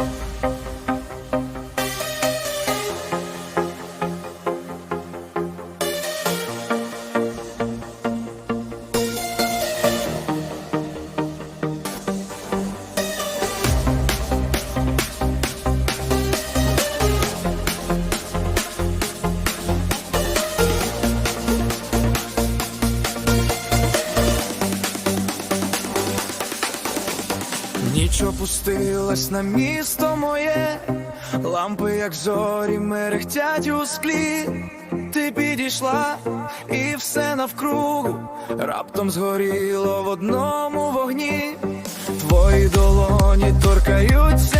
Bye. Ніч опустилась на місто моє, лампи, як зорі, мерехтять у склі. Ти підійшла, і все навкруг раптом згоріло в одному вогні. Твої долоні торкаються.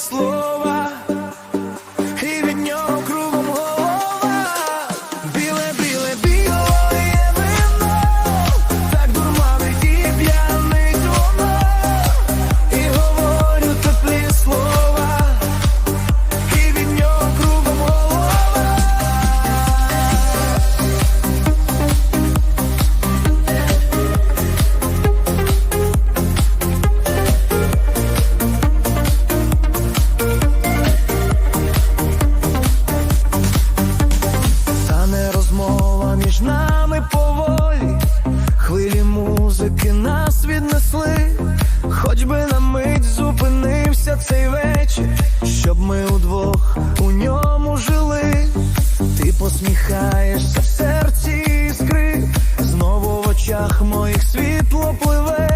слово хоч би на мить зупинився цей вечір, щоб ми удвох у ньому жили, ти посміхаєшся в серці іскри, знову в очах моїх світло пливе.